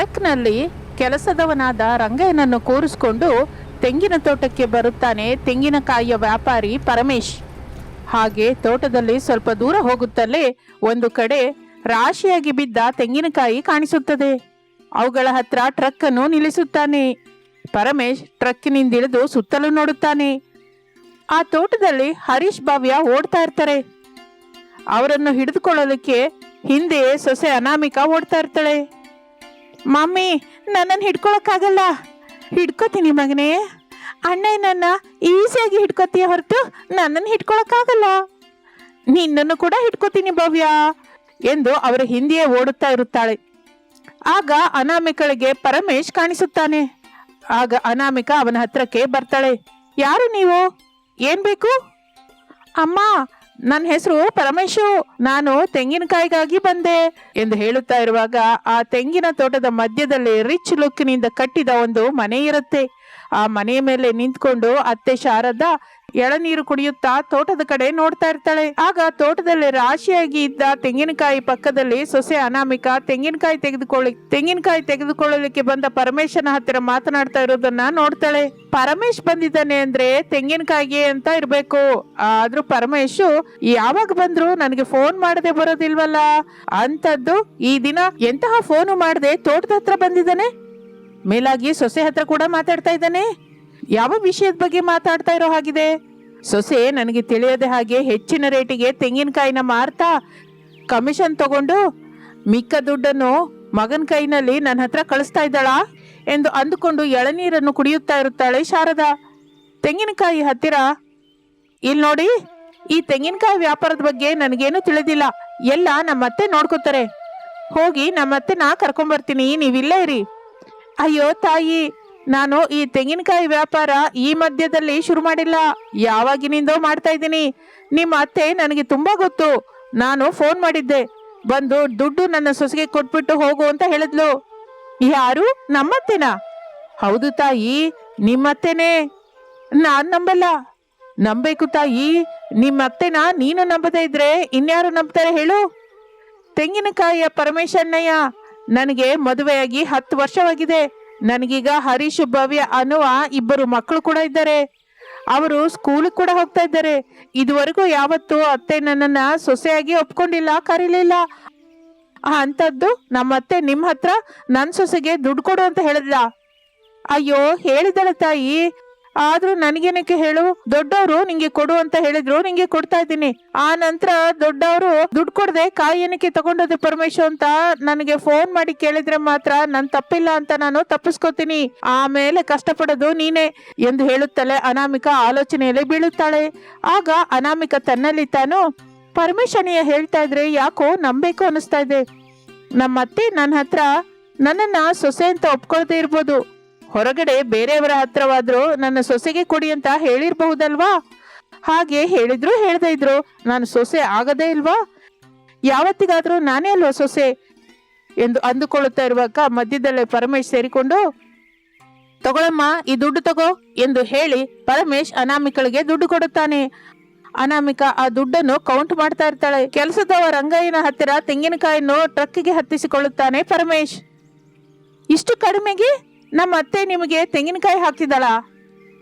ಟ್ರಕ್ನಲ್ಲಿ ಕೆಲಸದವನಾದ ರಂಗಯ್ಯನನ್ನು ಕೂರಿಸ್ಕೊಂಡು ತೆಂಗಿನ ತೋಟಕ್ಕೆ ಬರುತ್ತಾನೆ. ತೆಂಗಿನಕಾಯಿಯ ವ್ಯಾಪಾರಿ ಪರಮೇಶ್. ಹಾಗೆ ತೋಟದಲ್ಲಿ ಸ್ವಲ್ಪ ದೂರ ಹೋಗುತ್ತಲೇ ಒಂದು ಕಡೆ ರಾಶಿಯಾಗಿ ಬಿದ್ದ ತೆಂಗಿನಕಾಯಿ ಕಾಣಿಸುತ್ತದೆ. ಅವುಗಳ ಹತ್ರ ಟ್ರಕ್ ಅನ್ನು ನಿಲ್ಲಿಸುತ್ತಾನೆ. ಪರಮೇಶ್ ಟ್ರಕ್ಕಿನಿಂದಿಳಿದು ಸುತ್ತಲೂ ನೋಡುತ್ತಾನೆ. ಆ ತೋಟದಲ್ಲಿ ಹರೀಶ್ ಭವ್ಯ ಓಡ್ತಾ ಇರ್ತಾರೆ. ಅವರನ್ನು ಹಿಡಿದುಕೊಳ್ಳಲಿಕ್ಕೆ ಹಿಂದೆಯೇ ಸೊಸೆ ಅನಾಮಿಕಾ ಓಡ್ತಾ ಇರ್ತಾಳೆ. ಮಮ್ಮಿ, ನನ್ನನ್ನು ಹಿಡ್ಕೊಳಕ್ಕಾಗಲ್ಲ. ಹಿಡ್ಕೋತೀನಿ ಮಗನೇ. ಅಣ್ಣ ನನ್ನ ಈಸಿಯಾಗಿ ಹಿಡ್ಕೋತೀಯ ಹೊರತು ನನ್ನನ್ನು ಹಿಡ್ಕೊಳಕ್ಕಾಗಲ್ಲ. ನಿನ್ನನ್ನು ಕೂಡ ಹಿಡ್ಕೋತೀನಿ ಭವ್ಯ ಎಂದು ಅವರ ಹಿಂದೆಯೇ ಓಡುತ್ತಾ ಇರುತ್ತಾಳೆ. ಆಗ ಅನಾಮಿಕಳಿಗೆ ಪರಮೇಶ್ ಕಾಣಿಸುತ್ತಾನೆ. ಆಗ ಅನಾಮಿಕ ಅವನ ಹತ್ರಕ್ಕೆ ಬರ್ತಾಳೆ. ಯಾರು ನೀವು? ಏನ್ ಬೇಕು? ಅಮ್ಮ ನನ್ನ ಹೆಸರು ಪರಮೇಶು. ನಾನು ತೆಂಗಿನಕಾಯಿಗಾಗಿ ಬಂದೆ ಎಂದು ಹೇಳುತ್ತಾ ಇರುವಾಗ ಆ ತೆಂಗಿನ ತೋಟದ ಮಧ್ಯದಲ್ಲಿ ರಿಚ್ ಲುಕ್ನಿಂದ ಕಟ್ಟಿದ ಒಂದು ಮನೆ ಇರುತ್ತೆ. ಆ ಮನೆಯ ಮೇಲೆ ನಿಂತ್ಕೊಂಡು ಅತ್ತೆ ಶಾರದಾ ಎಳನೀರು ಕುಡಿಯುತ್ತಾ ತೋಟದ ಕಡೆ ನೋಡ್ತಾ ಇರ್ತಾಳೆ. ಆಗ ತೋಟದಲ್ಲಿ ರಾಶಿಯಾಗಿ ಇದ್ದ ತೆಂಗಿನಕಾಯಿ ಪಕ್ಕದಲ್ಲಿ ಸೊಸೆ ಅನಾಮಿಕ ತೆಂಗಿನಕಾಯಿ ತೆಗೆದುಕೊಳ್ಳಿ, ತೆಂಗಿನಕಾಯಿ ತೆಗೆದುಕೊಳ್ಳಲಿಕ್ಕೆ ಬಂದ ಪರಮೇಶನ ಹತ್ತಿರ ಮಾತನಾಡ್ತಾ ಇರೋದನ್ನ ನೋಡ್ತಾಳೆ. ಪರಮೇಶ್ ಬಂದಿದ್ದಾನೆ ಅಂದ್ರೆ ತೆಂಗಿನಕಾಯಿಗೆ ಅಂತ ಇರ್ಬೇಕು. ಆದ್ರೂ ಪರಮೇಶು, ಯಾವಾಗ ಬಂದ್ರು ನನಗೆ ಫೋನ್ ಮಾಡದೆ ಬರೋದಿಲ್ವಲ್ಲ? ಅಂತದ್ದು ಈ ದಿನ ಎಂತಹ ಫೋನು ಮಾಡದೆ ತೋಟದ ಹತ್ರ ಬಂದಿದ್ದಾನೆ? ಮೇಲಾಗಿ ಸೊಸೆ ಹತ್ರ ಕೂಡ ಮಾತಾಡ್ತಾ ಇದ್ದಾನೆ. ಯಾವ ವಿಷಯದ ಬಗ್ಗೆ ಮಾತಾಡ್ತಾ ಇರೋ ಹಾಗಿದೆ? ಸೊಸೆ ನನಗೆ ತಿಳಿಯದೆ ಹಾಗೆ ಹೆಚ್ಚಿನ ರೇಟಿಗೆ ತೆಂಗಿನಕಾಯಿನ ಮಾರ್ತಾ ಕಮಿಷನ್ ತಗೊಂಡು, ಮಿಕ್ಕ ದುಡ್ಡನ್ನು ಮಗನ ಕೈನಲ್ಲಿ ನನ್ನ ಹತ್ರ ಕಳಿಸ್ತಾ ಇದ್ದಾಳಾ? ಎಂದು ಅಂದುಕೊಂಡು ಎಳನೀರನ್ನು ಕುಡಿಯುತ್ತಾ ಇರುತ್ತಾಳೆ ಶಾರದಾ. ತೆಂಗಿನಕಾಯಿ ಹತ್ತಿರ? ಇಲ್ಲಿ ನೋಡಿ, ಈ ತೆಂಗಿನಕಾಯಿ ವ್ಯಾಪಾರದ ಬಗ್ಗೆ ನನಗೇನು ತಿಳಿದಿಲ್ಲ. ಎಲ್ಲ ನಮ್ಮತ್ತೆ ನೋಡ್ಕೋತಾರೆ. ಹೋಗಿ ನಮ್ಮತ್ತೆ ನಾ ಕರ್ಕೊಂಬರ್ತೀನಿ, ನೀವಿಲ್ಲೇ ಇರಿ. ಅಯ್ಯೋ ತಾಯಿ, ನಾನು ಈ ತೆಂಗಿನಕಾಯಿ ವ್ಯಾಪಾರ ಈ ಮಧ್ಯದಲ್ಲಿ ಶುರು ಮಾಡಿಲ್ಲ. ಯಾವಾಗಿನಿಂದೋ ಮಾಡ್ತಾ ಇದ್ದೀನಿ. ನಿಮ್ಮ ಅತ್ತೆ ನನಗೆ ತುಂಬಾ ಗೊತ್ತು. ನಾನು ಫೋನ್ ಮಾಡಿದ್ದೆ. ಬಂದು ದುಡ್ಡು ನನ್ನ ಸೊಸೆಗೆ ಕೊಟ್ಬಿಟ್ಟು ಹೋಗು ಅಂತ ಹೇಳಿದ್ಲು. ಯಾರು? ನಮ್ಮತ್ತೆನಾ? ಹೌದು ತಾಯಿ, ನಿಮ್ಮತ್ತೆನೇ. ನಾನ್ ನಂಬಲ್ಲ. ನಂಬೇಕು ತಾಯಿ, ನಿಮ್ಮತ್ತೆನ ನೀನು ನಂಬದೇ ಇದ್ರೆ ಇನ್ಯಾರು ನಂಬ್ತಾರೆ ಹೇಳು? ತೆಂಗಿನಕಾಯಿಯ ಪರಮೇಶಣ್ಣಯ್ಯ ನನಗೆ ಮದುವೆಯಾಗಿ ಹತ್ತು ವರ್ಷವಾಗಿದೆ. ನನಗೀಗ ಹರೀಶ್, ಭವ್ಯ ಅನ್ನುವ ಇಬ್ಬರು ಮಕ್ಕಳು ಕೂಡ ಇದ್ದಾರೆ. ಅವರು ಸ್ಕೂಲಿಗೆ ಕೂಡ ಹೋಗ್ತಾ ಇದ್ದಾರೆ. ಇದುವರೆಗೂ ಯಾವತ್ತೂ ಅತ್ತೆ ನನ್ನನ್ನ ಸೊಸೆಯಾಗಿ ಒಪ್ಕೊಂಡಿಲ್ಲ, ಕರೀಲಿಲ್ಲ. ಅಂತದ್ದು ನಮ್ಮ ಅತ್ತೆ ನಿಮ್ಮ ಹತ್ರ ನನ್ನ ಸೊಸೆಗೆ ದುಡ್ಡು ಕೊಡು ಅಂತ ಹೇಳಿದ್ಲ. ಅಯ್ಯೋ ಹೇಳಿದಳ ತಾಯಿ. ಆದ್ರೂ ನನಗೇನಕ್ಕೆ ಹೇಳು? ದೊಡ್ಡವರು ನಿಂಗೆ ಕೊಡು ಅಂತ ಹೇಳಿದ್ರು, ನಿಂಗೆ ಕೊಡ್ತಾ ಇದ್ದೀನಿ. ಆ ನಂತರ ದೊಡ್ಡವರು ದುಡ್ಡು ಕೊಡದೆ ಕಾಯಿ ಏನಕ್ಕೆ ತಗೊಂಡೋದು ಪರಮೇಶ್ವರ್ ಅಂತ ನನಗೆ ಫೋನ್ ಮಾಡಿ ಕೇಳಿದ್ರೆ ಮಾತ್ರ ನನ್ ತಪ್ಪಿಲ್ಲ ಅಂತ ನಾನು ತಪ್ಪಿಸ್ಕೋತೀನಿ. ಆಮೇಲೆ ಕಷ್ಟಪಡೋದು ನೀನೇ ಎಂದು ಹೇಳುತ್ತಲೆ ಅನಾಮಿಕ ಆಲೋಚನೆಯಲ್ಲಿ ಬೀಳುತ್ತಾಳೆ. ಆಗ ಅನಾಮಿಕ ತನ್ನಲ್ಲಿ ತಾನು ಪರಮೇಶ್ವರಿಯ ಹೇಳ್ತಾ ಇದ್ರೆ ಯಾಕೋ ನಂಬೇಕು ಅನಿಸ್ತಾ ಇದೆ. ನಮ್ಮತ್ತೆ ನನ್ನ ಹತ್ರ ನನ್ನನ್ನ ಸೊಸೆ ಅಂತ ಒಪ್ಕೊಳ್ದೇ ಇರ್ಬೋದು. ಹೊರಗಡೆ ಬೇರೆಯವರ ಹತ್ರವಾದ್ರೂ ನನ್ನ ಸೊಸೆಗೆ ಕೊಡಿ ಅಂತ ಹೇಳಿರ್ಬಹುದಲ್ವಾ? ಹಾಗೆ ಹೇಳಿದ್ರು ಹೇಳ್ದೇ ಇದ್ರು. ನಾನು ಸೊಸೆ ಆಗದೇ ಇಲ್ವಾ? ಯಾವತ್ತಿಗಾದ್ರೂ ನಾನೇ ಅಲ್ವಾ ಸೊಸೆ? ಎಂದು ಅಂದುಕೊಳ್ಳುತ್ತಾ ಇರುವಾಗ ಮಧ್ಯದಲ್ಲೇ ಪರಮೇಶ್ ಸೇರಿಕೊಂಡು, ತಗೊಳಮ್ಮ, ಈ ದುಡ್ಡು ತಗೋ ಎಂದು ಹೇಳಿ ಪರಮೇಶ್ ಅನಾಮಿಕಳಿಗೆ ದುಡ್ಡು ಕೊಡುತ್ತಾನೆ. ಅನಾಮಿಕ ಆ ದುಡ್ಡನ್ನು ಕೌಂಟ್ ಮಾಡ್ತಾ ಇರ್ತಾಳೆ. ಕೆಲಸದವ ರಂಗಯ್ಯನ ಹತ್ತಿರ ತೆಂಗಿನಕಾಯನ್ನು ಟ್ರಕ್ಕಿಗೆ ಹತ್ತಿಸಿಕೊಳ್ಳುತ್ತಾನೆ ಪರಮೇಶ್. ಇಷ್ಟು ಕಡಿಮೆಗೆ? ನಮ್ಮ ಅತ್ತೆ ನಿಮಗೆ ತೆಂಗಿನಕಾಯಿ ಹಾಕ್ತಿದ್ದಾಳ.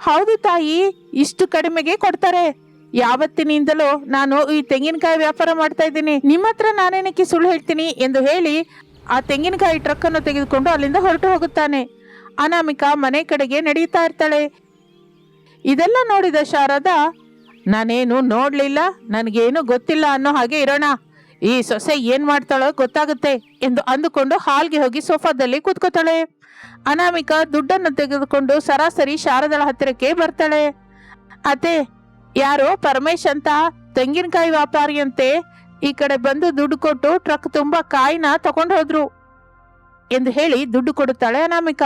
ಹೌದು ತಾಯಿ, ಇಷ್ಟು ಕಡಿಮೆಗೆ ಕೊಡ್ತಾರೆ. ಯಾವತ್ತಿನಿಂದಲೂ ನಾನು ಈ ತೆಂಗಿನಕಾಯಿ ವ್ಯಾಪಾರ ಮಾಡ್ತಾ ಇದ್ದೀನಿ. ನಿಮ್ಮ ಹತ್ರ ನಾನೇನಕ್ಕೆ ಸುಳ್ಳು ಹೇಳ್ತೀನಿ ಎಂದು ಹೇಳಿ ಆ ತೆಂಗಿನಕಾಯಿ ಟ್ರಕ್ ಅನ್ನು ತೆಗೆದುಕೊಂಡು ಅಲ್ಲಿಂದ ಹೊರಟು ಹೋಗುತ್ತಾನೆ. ಅನಾಮಿಕ ಮನೆ ಕಡೆಗೆ ನಡೆಯುತ್ತಾ ಇರ್ತಾಳೆ. ಇದೆಲ್ಲ ನೋಡಿದ ಶಾರದಾ, ನಾನೇನು ನೋಡ್ಲಿಲ್ಲ, ನನಗೇನು ಗೊತ್ತಿಲ್ಲ ಅನ್ನೋ ಹಾಗೆ ಇರೋಣ. ಈ ಸೊಸೆ ಏನ್ ಮಾಡ್ತಾಳೋ ಗೊತ್ತಾಗುತ್ತೆ ಎಂದು ಅಂದುಕೊಂಡು ಹಾಲ್ಗೆ ಹೋಗಿ ಸೋಫಾದಲ್ಲಿ ಕೂತ್ಕೋತಾಳೆ. ಅನಾಮಿಕ ದುಡ್ಡನ್ನು ತೆಗೆದುಕೊಂಡು ಸರಾಸರಿ ಶಾರದಳ ಹತ್ತಿರಕ್ಕೆ ಬರ್ತಾಳೆ. ಅತೆ ಯಾರೋ ಪರಮೇಶ್ ಅಂತ ತೆಂಗಿನಕಾಯಿ ವ್ಯಾಪಾರಿಯಂತೆ ಈ ಕಡೆ ಬಂದು ದುಡ್ಡು ಕೊಟ್ಟು ಟ್ರಕ್ ತುಂಬಾ ಕಾಯಿನ ತಗೊಂಡು ಹೋದ್ರು ಎಂದು ಹೇಳಿ ದುಡ್ಡು ಕೊಡುತ್ತಾಳೆ ಅನಾಮಿಕ.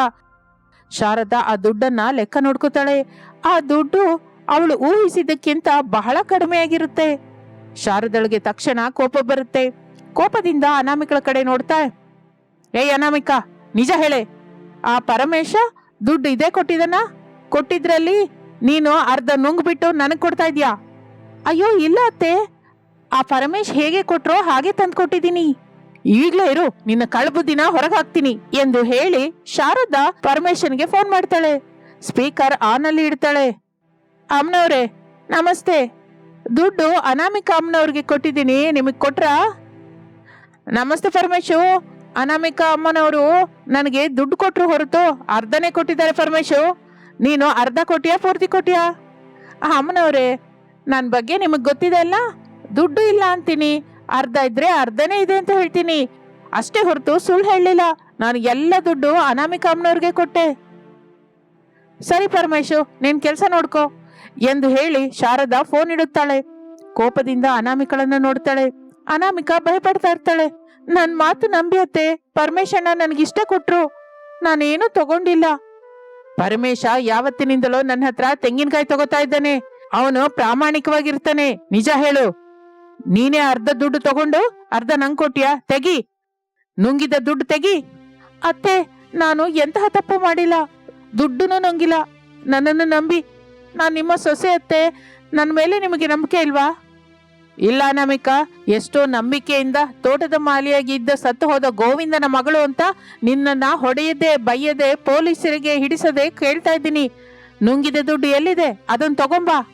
ಶಾರದಾ ಆ ದುಡ್ಡನ್ನ ಲೆಕ್ಕ ನೋಡ್ಕೋತಾಳೆ. ಆ ದುಡ್ಡು ಅವಳು ಊಹಿಸಿದ್ದಕ್ಕಿಂತ ಬಹಳ ಕಡಿಮೆಯಾಗಿರುತ್ತೆ. ಶಾರದಳಿಗೆ ತಕ್ಷಣ ಕೋಪ ಬರುತ್ತೆ. ಕೋಪದಿಂದ ಅನಾಮಿಕಳ ಕಡೆ ನೋಡ್ತಾ ಏಯ್ ಅನಾಮಿಕ, ನಿಜ ಹೇಳೆ ಆ ಪರಮೇಶ ದುಡ್ಡು ಇದೇ ಕೊಟ್ಟಿದನ ಕೊಟ್ಟಿದ್ರಲ್ಲಿ ನೀನು ಅರ್ಧ ನುಂಗ್ ನನಗೆ ಕೊಡ್ತಾ ಇದ್ಯಾ? ಅಯ್ಯೋ, ಇಲ್ಲ ಅತ್ತೆ. ಆ ಪರಮೇಶ್ ಹೇಗೆ ಕೊಟ್ರೋ ಹಾಗೆ ತಂದು ಕೊಟ್ಟಿದ್ದೀನಿ. ಈಗ್ಲೇ ಇರು, ನಿನ್ನ ಕಳಬುದ್ದಿನ ಹೊರಗಾಕ್ತೀನಿ ಎಂದು ಹೇಳಿ ಶಾರದಾ ಪರಮೇಶನ್ಗೆ ಫೋನ್ ಮಾಡ್ತಾಳೆ. ಸ್ಪೀಕರ್ ಆನ್ ಅಲ್ಲಿ ಇಡ್ತಾಳೆ. ಅಮ್ಮನವ್ರೆ ನಮಸ್ತೆ. ದುಡ್ಡು ಅನಾಮಿಕಾ ಅಮ್ಮನವ್ರಿಗೆ ಕೊಟ್ಟಿದ್ದೀನಿ, ನಿಮಗೆ ಕೊಟ್ರಾ? ನಮಸ್ತೆ ಪರಮೇಶು. ಅನಾಮಿಕಾ ಅಮ್ಮನವರು ನನಗೆ ದುಡ್ಡು ಕೊಟ್ಟರು ಹೊರತು ಅರ್ಧನೇ ಕೊಟ್ಟಿದ್ದಾರೆ ಪರಮೇಶು. ನೀನು ಅರ್ಧ ಕೊಟ್ಟಿಯಾ ಪೂರ್ತಿ ಕೊಟ್ಟಿಯಾ? ಆ, ಅಮ್ಮನವ್ರೆ ನನ್ನ ಬಗ್ಗೆ ನಿಮಗೆ ಗೊತ್ತಿದೆ ಅಲ್ಲ? ದುಡ್ಡು ಇಲ್ಲ ಅಂತೀನಿ. ಅರ್ಧ ಇದ್ರೆ ಅರ್ಧನೇ ಇದೆ ಅಂತ ಹೇಳ್ತೀನಿ. ಅಷ್ಟೇ ಹೊರತು ಸುಳ್ಳು ಹೇಳಲಿಲ್ಲ. ನಾನು ಎಲ್ಲ ದುಡ್ಡು ಅನಾಮಿಕಾ ಅಮ್ಮನವ್ರಿಗೆ ಕೊಟ್ಟೆ. ಸರಿ ಪರಮೇಶು ನೀನ್ ಕೆಲಸ ನೋಡ್ಕೋ. ಎಂದು ಹೇಳಿ ಶಾರದಾ ಫೋನ್ ಇಡುತ್ತಾಳೆ. ಕೋಪದಿಂದ ಅನಾಮಿಕಳನ್ನು ನೋಡ್ತಾಳೆ. ಅನಾಮಿಕಾ ಭಯಪಡ್ತಾ ಇರ್ತಾಳೆ. ನನ್ ಮಾತು ನಂಬಿ ಅತ್ತೆ. ಪರಮೇಶಣ್ಣ ನನಗಿಷ್ಟ ಕೊಟ್ರು. ನಾನೇನು ತಗೊಂಡಿಲ್ಲ. ಪರಮೇಶ ಯಾವತ್ತಿನಿಂದಲೋ ನನ್ನ ಹತ್ರ ತೆಂಗಿನಕಾಯಿ ತಗೋತಾ ಇದ್ದಾನೆ. ಅವನು ಪ್ರಾಮಾಣಿಕವಾಗಿರ್ತಾನೆ. ನಿಜ ಹೇಳು. ನೀನೇ ಅರ್ಧ ದುಡ್ಡು ತಗೊಂಡು ಅರ್ಧ ನಂಗೆ ಕೊಟ್ಯಾ? ತೆಗಿ. ನುಂಗಿದ ದುಡ್ಡು ತೆಗಿ. ಅತ್ತೆ, ನಾನು ಎಂತಹ ತಪ್ಪು ಮಾಡಿಲ್ಲ. ದುಡ್ಡುನು ನುಂಗಿಲ್ಲ. ನನ್ನನ್ನು ನಂಬಿ. ನಾನು ನಿಮ್ಮ ಸೊಸೆ ಅತ್ತೆ. ನನ್ನ ಮೇಲೆ ನಿಮಗೆ ನಂಬಿಕೆ ಇಲ್ವಾ? ಇಲ್ಲ ನಮಿಕ, ಎಷ್ಟೋ ನಂಬಿಕೆಯಿಂದ ತೋಟದ ಮಾಲಿಯಾಗಿದ್ದ ಸತ್ತು ಹೋದ ಗೋವಿಂದನ ಮಗಳು ಅಂತ ನಿನ್ನನ್ನ ಹೊಡೆಯದೆ, ಬೈಯದೆ, ಪೊಲೀಸರಿಗೆ ಹಿಡಿಸದೆ ಕೇಳ್ತಾ ಇದ್ದೀನಿ. ನುಂಗಿದ ದುಡ್ಡು ಎಲ್ಲಿದೆ? ಅದನ್ನು ತಗೊಂಬಾ.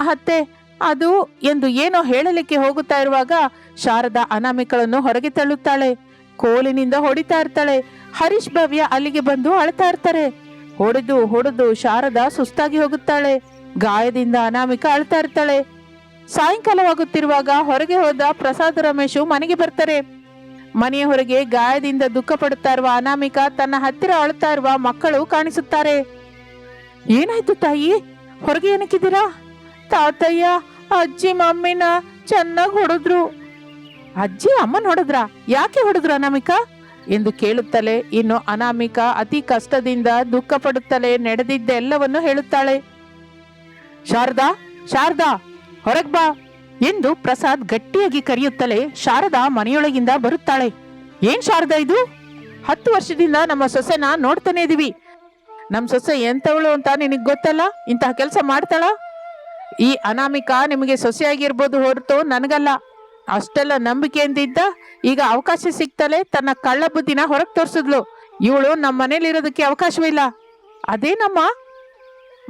ಅತ್ತೆ, ಅದು ಎಂದು ಏನೋ ಹೇಳಲಿಕ್ಕೆ ಹೋಗುತ್ತಾ ಇರುವಾಗ ಶಾರದಾ ಅನಾಮಿಕಳನ್ನು ಹೊರಗೆ ತಳ್ಳುತ್ತಾಳೆ. ಕೋಲಿನಿಂದ ಹೊಡಿತಾ ಇರ್ತಾಳೆ. ಹರೀಶ್ ಭವ್ಯ ಅಲ್ಲಿಗೆ ಬಂದು ಅಳ್ತಾ ಇರ್ತಾರೆ. ಹೊಡೆದು ಹೊಡೆದು ಶಾರದಾ ಸುಸ್ತಾಗಿ ಹೋಗುತ್ತಾಳೆ. ಗಾಯದಿಂದ ಅನಾಮಿಕ ಅಳ್ತಾ ಇರ್ತಾಳೆ. ಸಾಯಂಕಾಲವಾಗುತ್ತಿರುವಾಗ ಹೊರಗೆ ಹೋದ ಪ್ರಸಾದ್ ರಮೇಶು ಮನೆಗೆ ಬರ್ತಾರೆ. ಮನೆಯ ಹೊರಗೆ ಗಾಯದಿಂದ ದುಃಖ ಪಡುತ್ತಾ ಇರುವ ಅನಾಮಿಕ ತನ್ನ ಹತ್ತಿರ ಅಳುತ್ತಾ ಇರುವ ಮಕ್ಕಳು ಕಾಣಿಸುತ್ತಾರೆ. ಏನಾಯ್ತು ತಾಯಿ? ಹೊರಗೆ ಏನಕ್ಕಿದ್ದೀರಾ ತಾತಯ್ಯ, ಅಜ್ಜಿ, ಮಮ್ಮಿನ ಚೆನ್ನಾಗಿ ಹೊಡೆದ್ರು. ಅಜ್ಜಿ, ಅಮ್ಮನ ಹೊಡೆದ್ರ? ಯಾಕೆ ಹೊಡೆದ್ರು ಅನಾಮಿಕ? ಎಂದು ಕೇಳುತ್ತಲೇ ಇನ್ನು ಅನಾಮಿಕ ಅತಿ ಕಷ್ಟದಿಂದ ದುಃಖ ಪಡುತ್ತಲೇ ನಡೆದಿದ್ದೆಲ್ಲವನ್ನು ಹೇಳುತ್ತಾಳೆ. ಶಾರದಾ ಶಾರದಾ! ಹೊರಗ್ ಬಾ ಎಂದು ಪ್ರಸಾದ್ ಗಟ್ಟಿಯಾಗಿ ಕರೆಯುತ್ತಲೇ ಶಾರದಾ ಮನೆಯೊಳಗಿಂದ ಬರುತ್ತಾಳೆ. ಏನ್ ಶಾರದಾ ಇದು? ಹತ್ತು ವರ್ಷದಿಂದ ನಮ್ಮ ಸೊಸೆನ ನೋಡ್ತಾನೆ ಇದೀವಿ. ನಮ್ ಸೊಸೆ ಎಂತವಳು ಅಂತ ನಿನಗ್ ಗೊತ್ತಲ್ಲ? ಇಂತಹ ಕೆಲಸ ಮಾಡ್ತಾಳ? ಈ ಅನಾಮಿಕ ನಿಮಗೆ ಸೊಸೆಯಾಗಿರ್ಬೋದು ಹೊರತು ನನಗಲ್ಲ. ಅಷ್ಟೆಲ್ಲ ನಂಬಿಕೆ ಇದ್ದ ಈಗ ಅವಕಾಶ ಸಿಗ್ತಲೇ ತನ್ನ ಕಳ್ಳ ಬುದ್ಧಿನ ಹೊರಗೆ ತೋರಿಸಿದ್ಲು. ಇವಳು ನಮ್ಮ ಮನೇಲಿರೋದಕ್ಕೆ ಅವಕಾಶವಿಲ್ಲ. ಅದೇನಮ್ಮ?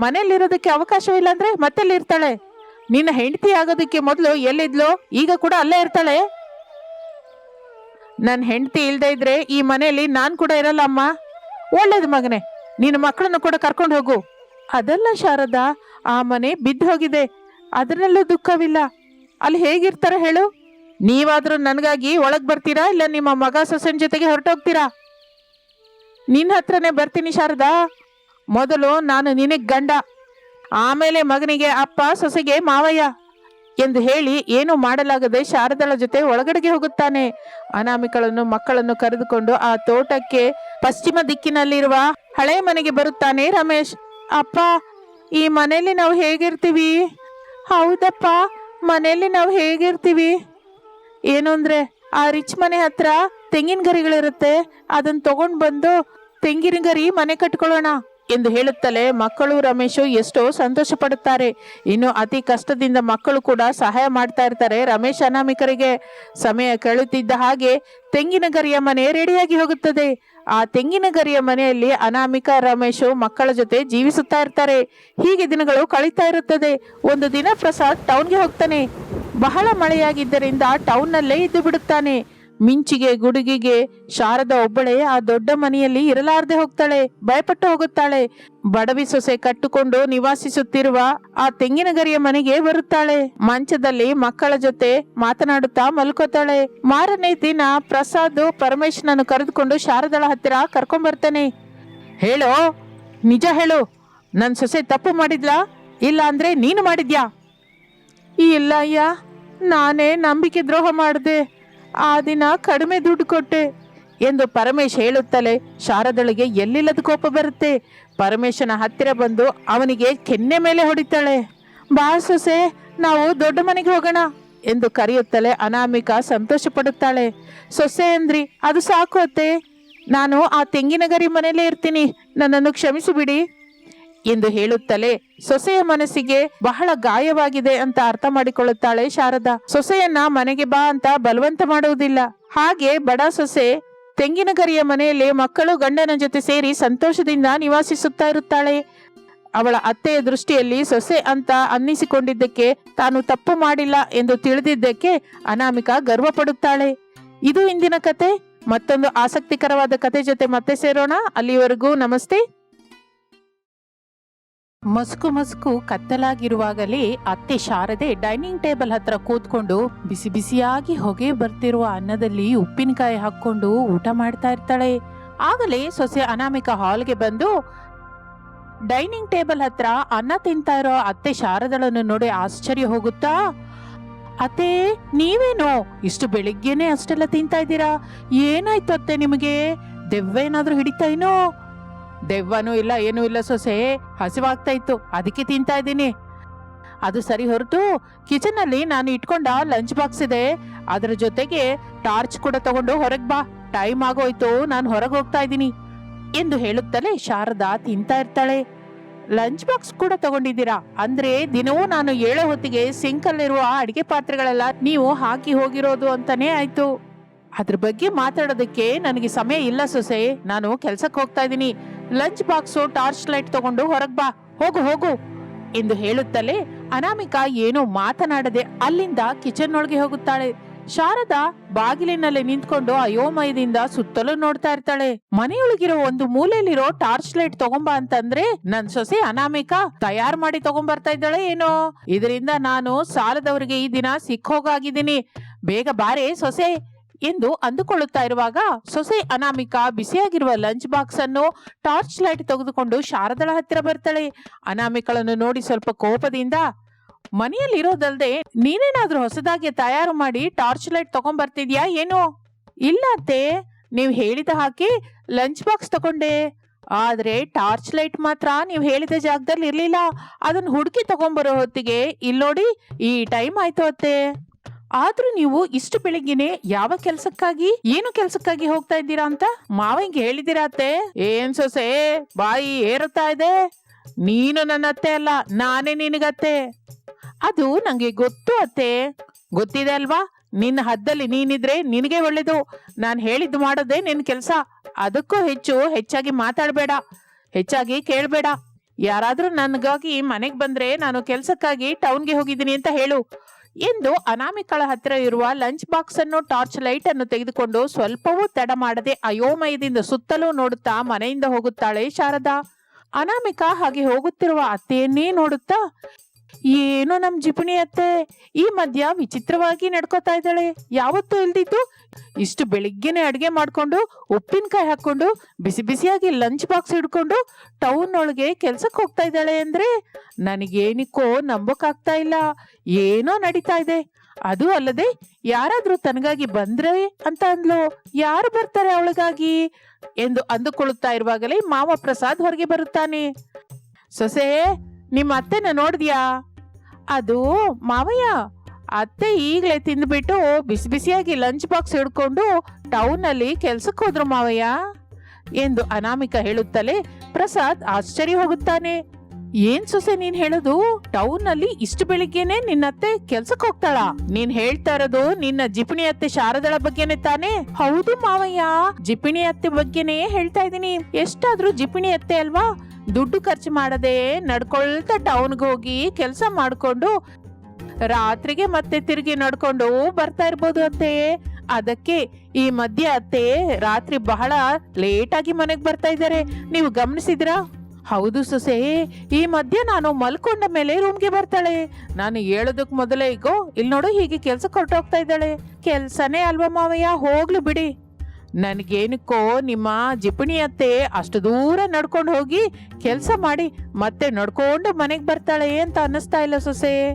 ಮನೇಲಿರೋದಕ್ಕೆ ಅವಕಾಶವಿಲ್ಲ ಅಂದ್ರೆ ಮತ್ತೆಲ್ಲಿ ಇರ್ತಾಳೆ ನಿನ್ನ ಹೆಂಡತಿ ಆಗೋದಕ್ಕೆ ಮೊದಲು ಎಲ್ಲಿದ್ಲು? ಈಗ ಕೂಡ ಅಲ್ಲೇ ಇರ್ತಾಳೆ? ನನ್ನ ಹೆಂಡತಿ ಇಲ್ಲದೆ ಇದ್ರೆ ಈ ಮನೆಯಲ್ಲಿ ನಾನು ಕೂಡ ಇರಲ್ಲ ಅಮ್ಮ. ಒಳ್ಳೇದು ಮಗನೇ, ನಿನ್ನ ಮಕ್ಕಳನ್ನು ಕೂಡ ಕರ್ಕೊಂಡು ಹೋಗು. ಅದಲ್ಲ ಶಾರದಾ, ಆ ಮನೆ ಬಿದ್ದು ಹೋಗಿದೆ. ಅದರಲ್ಲೂ ದುಃಖವಿಲ್ಲ. ಅಲ್ಲಿ ಹೇಗಿರ್ತಾರೆ ಹೇಳು. ನೀವಾದರೂ ನನಗಾಗಿ ಒಳಗೆ ಬರ್ತೀರಾ ಇಲ್ಲ ನಿಮ್ಮ ಮಗ ಸೊಸೆನ ಜೊತೆಗೆ ಹೊರಟೋಗ್ತೀರಾ? ನಿನ್ನ ಹತ್ರನೇ ಬರ್ತೀನಿ ಶಾರದಾ. ಮೊದಲು ನಾನು ನಿನಗೆ ಗಂಡ. ಆಮೇಲೆ ಮಗನಿಗೆ, ಅಪ್ಪ, ಸೊಸೆಗೆ ಮಾವಯ್ಯ ಎಂದು ಹೇಳಿ ಏನು ಮಾಡಲಾಗದೆ ಶಾರದಳ ಜೊತೆ ಒಳಗಡೆಗೆ ಹೋಗುತ್ತಾನೆ. ಅನಾಮಿಕಳನ್ನು, ಮಕ್ಕಳನ್ನು ಕರೆದುಕೊಂಡು ಆ ತೋಟಕ್ಕೆ ಪಶ್ಚಿಮ ದಿಕ್ಕಿನಲ್ಲಿರುವ ಹಳೆ ಮನೆಗೆ ಬರುತ್ತಾನೆ ರಮೇಶ್. ಅಪ್ಪ, ಈ ಮನೆಯಲ್ಲಿ ನಾವು ಹೇಗಿರ್ತೀವಿ? ಹೌದಪ್ಪ, ಮನೆಯಲ್ಲಿ ನಾವು ಹೇಗಿರ್ತೀವಿ? ಏನು ಅಂದ್ರೆ, ಆ ರಿಚ್ ಮನೆ ಹತ್ರ ತೆಂಗಿನ ಗರಿಗಳಿರುತ್ತೆ. ಅದನ್ನ ತಗೊಂಡ್ ಬಂದು ತೆಂಗಿನ ಗರಿ ಮನೆ ಕಟ್ಕೊಳ್ಳೋಣ. ಎಂದು ಹೇಳುತ್ತಲೇ ಮಕ್ಕಳು ರಮೇಶು ಎಷ್ಟೋ ಸಂತೋಷ ಪಡುತ್ತಾರೆ ಇನ್ನು ಅತಿ ಕಷ್ಟದಿಂದ ಮಕ್ಕಳು ಕೂಡ ಸಹಾಯ ಮಾಡ್ತಾ ಇರ್ತಾರೆ ರಮೇಶ್ ಅನಾಮಿಕರಿಗೆ. ಸಮಯ ಕೇಳುತ್ತಿದ್ದ ಹಾಗೆ ತೆಂಗಿನ ಗರಿಯ ಮನೆ ರೆಡಿಯಾಗಿ ಹೋಗುತ್ತದೆ. ಆ ತೆಂಗಿನ ಗರಿಯ ಮನೆಯಲ್ಲಿ ಅನಾಮಿಕ, ರಮೇಶು ಮಕ್ಕಳ ಜೊತೆ ಜೀವಿಸುತ್ತಾ ಇರ್ತಾರೆ. ಹೀಗೆ ದಿನಗಳು ಕಳೀತಾ ಇರುತ್ತದೆ. ಒಂದು ದಿನ ಪ್ರಸಾದ್ ಟೌನ್ಗೆ ಹೋಗ್ತಾನೆ. ಬಹಳ ಮಳೆಯಾಗಿದ್ದರಿಂದ ಟೌನ್ನಲ್ಲೇ ಇದ್ದು ಬಿಡುತ್ತಾನೆ. ಮಿಂಚಿಗೆ ಗುಡುಗಿಗೆ ಶಾರದ ಒಬ್ಬಳೇ ಆ ದೊಡ್ಡ ಮನೆಯಲ್ಲಿ ಇರಲಾರದೆ ಹೋಗ್ತಾಳೆ, ಭಯಪಟ್ಟು ಹೋಗುತ್ತಾಳೆ. ಬಡವಿ ಸೊಸೆ ಕಟ್ಟುಕೊಂಡು ನಿವಾಸಿಸುತ್ತಿರುವ ಆ ತೆಂಗಿನಗರಿಯ ಮನೆಗೆ ಬರುತ್ತಾಳೆ. ಮಂಚದಲ್ಲಿ ಮಕ್ಕಳ ಜೊತೆ ಮಾತನಾಡುತ್ತಾ ಮಲ್ಕೋತಾಳೆ. ಮಾರನೇ ದಿನ ಪ್ರಸಾದ್ ಪರಮೇಶ್ನನ್ನು ಕರೆದುಕೊಂಡು ಶಾರದಳ ಹತ್ತಿರ ಕರ್ಕೊಂಡ್ ಹೇಳೋ, ನಿಜ ಹೇಳು. ನನ್ನ ಸೊಸೆ ತಪ್ಪು ಮಾಡಿದ್ಲಾ? ಇಲ್ಲ ಅಂದ್ರೆ ನೀನು ಮಾಡಿದ್ಯಾ? ಇಲ್ಲ ಅಯ್ಯ, ನಾನೇ ನಂಬಿಕೆ ದ್ರೋಹ ಮಾಡಿದೆ. ಆ ದಿನ ಕಡಿಮೆ ದುಡ್ಡು ಕೊಟ್ಟೆ ಎಂದು ಪರಮೇಶ್ ಹೇಳುತ್ತಲೇ ಶಾರದಳಿಗೆ ಎಲ್ಲಿಲ್ಲದ ಕೋಪ ಬರುತ್ತೆ? ಪರಮೇಶನ ಹತ್ತಿರ ಬಂದು ಅವನಿಗೆ ಕೆನ್ನೆ ಮೇಲೆ ಹೊಡಿತಾಳೆ. ಬಾ ಸೊಸೆ, ನಾವು ದೊಡ್ಡ ಮನೆಗೆ ಹೋಗೋಣ ಎಂದು ಕರೆಯುತ್ತಲೇ ಅನಾಮಿಕ ಸಂತೋಷ ಪಡುತ್ತಾಳೆ ಸೊಸೆ ಅಂದ್ರಿ, ಅದು ಸಾಕು ಅತ್ತೆ. ನಾನು ಆ ತೆಂಗಿನ ಗರಿ ಮನೆಯಲ್ಲೇ ಇರ್ತೀನಿ. ನನ್ನನ್ನು ಕ್ಷಮಿಸಿಬಿಡಿ. ಎಂದು ಹೇಳುತ್ತಲೇ, ಸೊಸೆಯ ಮನಸ್ಸಿಗೆ ಬಹಳ ಗಾಯವಾಗಿದೆ ಅಂತ ಅರ್ಥ ಮಾಡಿಕೊಳ್ಳುತ್ತಾಳೆ ಶಾರದಾ. ಸೊಸೆಯನ್ನ ಮನೆಗೆ ಬಾ ಅಂತ ಬಲವಂತ ಮಾಡುವುದಿಲ್ಲ. ಹಾಗೆ ಬಡ ಸೊಸೆ ತೆಂಗಿನ ಗರಿಯ ಮನೆಯಲ್ಲಿ ಮಕ್ಕಳು ಗಂಡನ ಜೊತೆ ಸೇರಿ ಸಂತೋಷದಿಂದ ನಿವಾಸಿಸುತ್ತಾ ಇರುತ್ತಾಳೆ. ಅವಳ ಅತ್ತೆಯ ದೃಷ್ಟಿಯಲ್ಲಿ ಸೊಸೆ ಅಂತ ಅನ್ನಿಸಿಕೊಂಡಿದ್ದಕ್ಕೆ ತಾನು ತಪ್ಪು ಮಾಡಿಲ್ಲ ಎಂದು ತಿಳಿದಿದ್ದಕ್ಕೆ ಅನಾಮಿಕ ಗರ್ವ ಇದು ಇಂದಿನ ಕತೆ. ಮತ್ತೊಂದು ಆಸಕ್ತಿಕರವಾದ ಕತೆ ಜೊತೆ ಮತ್ತೆ ಸೇರೋಣ. ಅಲ್ಲಿವರೆಗೂ ನಮಸ್ತೆ. ಮಸ್ಕು ಮಸ್ಕು ಕತ್ತಲಾಗಿರುವಾಗಲೇ ಅತ್ತೆ ಶಾರದೆ ಡೈನಿಂಗ್ ಟೇಬಲ್ ಹತ್ರ ಕೂತ್ಕೊಂಡು ಬಿಸಿ ಬಿಸಿಯಾಗಿ ಹೊಗೆ ಬರ್ತಿರುವ ಅನ್ನದಲ್ಲಿ ಉಪ್ಪಿನಕಾಯಿ ಹಾಕೊಂಡು ಊಟ ಮಾಡ್ತಾ ಇರ್ತಾಳೆ. ಆಗಲೇ ಸೊಸೆ ಅನಾಮಿಕ ಹಾಲ್ಗೆ ಬಂದು, ಡೈನಿಂಗ್ ಟೇಬಲ್ ಹತ್ರ ಅನ್ನ ತಿಂತಾ ಇರೋ ಅತ್ತೆ ಶಾರದಳನ್ನು ನೋಡಿ ಆಶ್ಚರ್ಯ ಹೋಗುತ್ತಾ, ಅತ್ತೆ, ನೀವೇನೋ? ಇಷ್ಟು ಬೆಳಿಗ್ಗೆನೆ ಅಷ್ಟೆಲ್ಲ ತಿಂತಾ ಇದ್ದೀರಾ? ಏನಾಯ್ತು ಅತ್ತೆ ನಿಮಗೆ? ದೆವ್ವೇನಾದ್ರೂ ಹಿಡಿತಾ ಏನೋ ದೆವ್ವನೂ ಇಲ್ಲ, ಏನೂ ಇಲ್ಲ ಸೊಸೆ. ಹಸಿವಾಗ್ತಾ ಇತ್ತು ಅದಕ್ಕೆ ತಿಂತಾ ಇದ್ದೀನಿ. ಅದು ಸರಿ ಹೊರತು ಕಿಚನ್ ಅಲ್ಲಿ ನಾನು ಇಟ್ಕೊಂಡ ಲಂಚ್ ಬಾಕ್ಸ್ ಇದೆ. ಅದರ ಜೊತೆಗೆ ಟಾರ್ಚ್ ಕೂಡ ತಗೊಂಡು ಹೊರಗ್ ಬಾ. ಟೈಮ್ ಆಗೋಯ್ತು, ನಾನು ಹೊರಗೆ ಹೋಗ್ತಾ ಇದ್ದೀನಿ ಎಂದು ಹೇಳುತ್ತಲೇ ಶಾರದಾ ತಿಂತಾ ಇರ್ತಾಳೆ. ಲಂಚ್ ಬಾಕ್ಸ್ ಕೂಡ ತಗೊಂಡಿದ್ದೀರಾ? ಅಂದ್ರೆ ದಿನವೂ ನಾನು ಏಳೋ ಹೊತ್ತಿಗೆ ಸಿಂಕ್ ಅಲ್ಲಿರುವ ಅಡಿಗೆ ಪಾತ್ರೆಗಳೆಲ್ಲ ನೀವು ಹಾಕಿ ಹೋಗಿರೋದು ಅಂತಾನೆ ಆಯ್ತು. ಅದ್ರ ಬಗ್ಗೆ ಮಾತಾಡೋದಕ್ಕೆ ನನಗೆ ಸಮಯ ಇಲ್ಲ ಸೊಸೆ. ನಾನು ಕೆಲ್ಸಕ್ಕೆ ಹೋಗ್ತಾ ಇದ್ದೀನಿ. ಲಂಚ್ ಬಾಕ್ಸು ಟಾರ್ಚ್ ಲೈಟ್ ತಗೊಂಡು ಹೊರಗ್ ಬಾ, ಹೋಗು ಹೋಗು ಎಂದು ಹೇಳುತ್ತಲೇ ಅನಾಮಿಕಾ ಏನೋ ಮಾತನಾಡದೆ ಅಲ್ಲಿಂದ ಕಿಚನ್ ಒಳಗೆ ಹೋಗುತ್ತಾಳೆ. ಶಾರದಾ ಬಾಗಿಲಿನಲ್ಲಿ ನಿಂತ್ಕೊಂಡು ಅಯೋಮಯದಿಂದ ಸುತ್ತಲೂ ನೋಡ್ತಾ ಇರ್ತಾಳೆ. ಮನೆಯೊಳಗಿರೋ ಒಂದು ಮೂಲೆಯಲ್ಲಿರೋ ಟಾರ್ಚ್ ಲೈಟ್ ತಗೊಂಬಾ ಅಂತಂದ್ರೆ ನನ್ ಸೊಸೆ ಅನಾಮಿಕಾ ತಯಾರ್ ಮಾಡಿ ತಗೊಂಬರ್ತಾ ಇದ್ದಾಳೆ ಏನೋ. ಇದರಿಂದ ನಾನು ಸಾಲದವರಿಗೆ ಈ ದಿನ ಸಿಕ್ಕೋಗಾಗಿದ್ದೀನಿ. ಬೇಗ ಬಾರೆ ಸೊಸೆ. ಎಂದು ಅಂದುಕೊಳ್ಳುತ್ತಾ ಇರುವಾಗ ಸೊಸೆ ಅನಾಮಿಕಾ ಬಿಸಿಯಾಗಿರುವ ಲಂಚ್ ಬಾಕ್ಸ್ ಅನ್ನು ಟಾರ್ಚ್ ಲೈಟ್ ತೆಗೆದುಕೊಂಡು ಶಾರದಳ ಹತ್ತಿರ ಬರ್ತಾಳೆ. ಅನಾಮಿಕಳನ್ನು ನೋಡಿ ಸ್ವಲ್ಪ ಕೋಪದಿಂದ, ಮನೆಯಲ್ಲಿರೋದಲ್ದೆ ನೀನೇನಾದ್ರೂ ಹೊಸದಾಗಿ ತಯಾರು ಮಾಡಿ ಟಾರ್ಚ್ ಲೈಟ್ ತಗೊಂಡ್ಬರ್ತಿದ್ಯಾ ಏನು? ಇಲ್ಲ ಅತ್ತೆ, ನೀವು ಹೇಳಿದ ಹಾಕಿ ಲಂಚ್ ಬಾಕ್ಸ್ ತಗೊಂಡೆ. ಆದ್ರೆ ಟಾರ್ಚ್ ಲೈಟ್ ಮಾತ್ರ ನೀವು ಹೇಳಿದ ಜಾಗದಲ್ಲಿ ಇರ್ಲಿಲ್ಲ ಅದನ್ನ ಹುಡುಕಿ ತಗೊಂಬರೋ ಹೊತ್ತಿಗೆ ಇಲ್ಲೋಡಿ, ಈ ಟೈಮ್ ಆಯ್ತು ಅತ್ತೆ. ಆದ್ರೂ ನೀವು ಇಷ್ಟು ಬೆಳಿಗ್ಗೆನೆ ಯಾವ ಕೆಲ್ಸಕ್ಕಾಗಿ, ಏನು ಕೆಲ್ಸಕ್ಕಾಗಿ ಹೋಗ್ತಾ ಇದ್ದೀರಾ ಅಂತ ಮಾವಂಗೆ ಹೇಳಿದಿರಾ ಅತ್ತೆ? ಏನ್ ಸೊಸೆ, ಬಾಯಿ ಏರುತ್ತಾ ಇದೆ? ನೀನು ನನ್ನ ಅತ್ತೆ ಅಲ್ಲ, ನಾನೇ ನಿನಗತ್ತೆ ಅದು ನಂಗೆ ಗೊತ್ತು ಅತ್ತೆ. ಗೊತ್ತಿದೆ ಅಲ್ವಾ? ನಿನ್ನ ಹದ್ದಲ್ಲಿ ನೀನಿದ್ರೆ ನಿನಗೆ ಒಳ್ಳೇದು. ನಾನು ಹೇಳಿದ್ದು ಮಾಡೋದೇ ನಿನ್ ಕೆಲಸ. ಅದಕ್ಕೂ ಹೆಚ್ಚು ಹೆಚ್ಚಾಗಿ ಮಾತಾಡಬೇಡ. ಹೆಚ್ಚಾಗಿ ಕೇಳಬೇಡ. ಯಾರಾದ್ರೂ ನನಗಾಗಿ ಮನೆಗೆ ಬಂದ್ರೆ ನಾನು ಕೆಲಸಕ್ಕಾಗಿ ಟೌನ್ಗೆ ಹೋಗಿದ್ದೀನಿ ಅಂತ ಹೇಳು. ಎಂದು ಅನಾಮಿಕಳ ಹತ್ತಿರ ಇರುವ ಲಂಚ್ ಬಾಕ್ಸ್ ಅನ್ನು, ಟಾರ್ಚ್ ಲೈಟ್ ಅನ್ನು ತೆಗೆದುಕೊಂಡು ಸ್ವಲ್ಪವೂ ತಡ ಮಾಡದೆ ಅಯೋಮಯದಿಂದ ಸುತ್ತಲೂ ನೋಡುತ್ತಾ ಮನೆಯಿಂದ ಹೋಗುತ್ತಾಳೆ ಶಾರದಾ. ಅನಾಮಿಕಾ ಹಾಗೆ ಹೋಗುತ್ತಿರುವ ಅತ್ತೆಯನ್ನೇ ನೋಡುತ್ತಾ ಏನೋ ನಮ್ ಜಿಪುಣಿ ಅತ್ತೆ ಈ ಮಧ್ಯ ವಿಚಿತ್ರವಾಗಿ ನಡ್ಕೋತಾ ಇದ್ದಾಳೆ. ಯಾವತ್ತೂ ಇಲ್ದಿತ್ತು ಇಷ್ಟು ಬೆಳಿಗ್ಗೆನೆ ಅಡ್ಗೆ ಮಾಡ್ಕೊಂಡು, ಉಪ್ಪಿನಕಾಯಿ ಹಾಕೊಂಡು ಬಿಸಿ ಬಿಸಿಯಾಗಿ ಲಂಚ್ ಬಾಕ್ಸ್ ಹಿಡ್ಕೊಂಡು ಟೌನ್ ಒಳಗೆ ಕೆಲ್ಸಕ್ಕೆ ಹೋಗ್ತಾ ಇದ್ದಾಳೆ ಅಂದ್ರೆ ನನಗೇನಿಕ್ಕೋ ನಂಬೋಕ್ಕಾಗ್ತಾ ಇಲ್ಲ. ಏನೋ ನಡೀತಾ ಇದೆ. ಅದು ಅಲ್ಲದೆ ಯಾರಾದ್ರೂ ತನಗಾಗಿ ಬಂದ್ರೆ ಅಂತ ಅಂದ್ಲು. ಯಾರು ಬರ್ತಾರೆ ಅವಳಿಗಾಗಿ ಎಂದು ಅಂದುಕೊಳ್ಳುತ್ತಾ ಇರುವಾಗಲೇ ಮಾವ ಪ್ರಸಾದ್ ಹೊರಗೆ ಬರುತ್ತಾನೆ. ಸೊಸೆ, ನಿಮ್ಮ ಅತ್ತೆನ ನೋಡಿದ್ಯಾ? ಅದು ಮಾವಯ್ಯ. ಅತ್ತೆ ಈಗಲೇ ತಿಂದ್ಬಿಟ್ಟು ಬಿಸಿ ಬಿಸಿಯಾಗಿ ಲಂಚ್ ಬಾಕ್ಸ್ ಹಿಡ್ಕೊಂಡು ಟೌನಲ್ಲಿ ಕೆಲ್ಸಕ್ಕೆ ಹೋದ್ರು ಮಾವಯ್ಯ. ಎಂದು ಅನಾಮಿಕ ಹೇಳುತ್ತಲೇ ಪ್ರಸಾದ್ ಆಶ್ಚರ್ಯ ಹೋಗುತ್ತಾನೆ. ಏನ್ ಸೊಸೆ ನೀನ್ ಹೇಳೋದು? ಟೌನ್ ಅಲ್ಲಿ ಇಷ್ಟು ಬೆಳಿಗ್ಗೆನೆ ನಿನ್ನತ್ತೆ ಕೆಲ್ಸಕ್ಕೆ ಹೋಗ್ತಾಳ? ನೀನ್ ಹೇಳ್ತಾ ಇರೋದು ನಿನ್ನ ಜಿಪಿಣಿ ಅತ್ತೆ ಶಾರದಳ ಬಗ್ಗೆನೆ ತಾನೆ? ಹೌದು ಮಾವಯ್ಯ. ಜಿಪಿಣಿ ಅತ್ತೆ ಬಗ್ಗೆನೇ ಹೇಳ್ತಾ ಇದೀನಿ ಎಷ್ಟಾದ್ರೂ ಜಿಪಿಣಿ ಅತ್ತೆ ಅಲ್ವಾ? ದುಡ್ಡು ಖರ್ಚು ಮಾಡದೆ ನಡ್ಕೊಳ್ತಾ ಟೌನ್ಗೆ ಹೋಗಿ ಕೆಲಸ ಮಾಡಿಕೊಂಡು ರಾತ್ರಿಗೆ ಮತ್ತೆ ತಿರುಗಿ ನಡ್ಕೊಂಡು ಬರ್ತಾ ಇರ್ಬೋದು ಅತ್ತೆ ಅದಕ್ಕೆ ಈ ಮಧ್ಯ ಅತ್ತೆ ರಾತ್ರಿ ಬಹಳ ಲೇಟಾಗಿ ಮನೆಗೆ ಬರ್ತಾ ಇದ್ದಾರೆ. ನೀವು ಗಮನಿಸಿದ್ರಾ? ಹೌದು ಸೊಸೆ, ಈ ಮಧ್ಯ ನಾನು ಮಲ್ಕೊಂಡ ಮೇಲೆ ರೂಮ್ಗೆ ಬರ್ತಾಳೆ. ನಾನು ಹೇಳೋದಕ್ಕೆ ಮೊದಲೇ ಈಗೋ ಇಲ್ಲಿ ನೋಡು ಹೀಗೆ ಕೆಲ್ಸಕ್ಕೆ ಹೊರಟೋಗ್ತಾ ಇದ್ದಾಳೆ. ಕೆಲ್ಸನೇ ಅಲ್ವಾ ಮಾವಯ್ಯ? ಹೋಗ್ಲು ಬಿಡಿ. ನನಗೇನಕ್ಕೋ ನಿಮ್ಮ ಜಿಪಣಿ ಅತ್ತೆ ಅಷ್ಟು ದೂರ ನಡ್ಕೊಂಡು ಹೋಗಿ ಕೆಲಸ ಮಾಡಿ ಮತ್ತೆ ನಡ್ಕೊಂಡು ಮನೆಗೆ ಬರ್ತಾಳೆ ಅಂತ ಅನ್ನಿಸ್ತಾ ಇಲ್ಲ ಸೊಸೆ.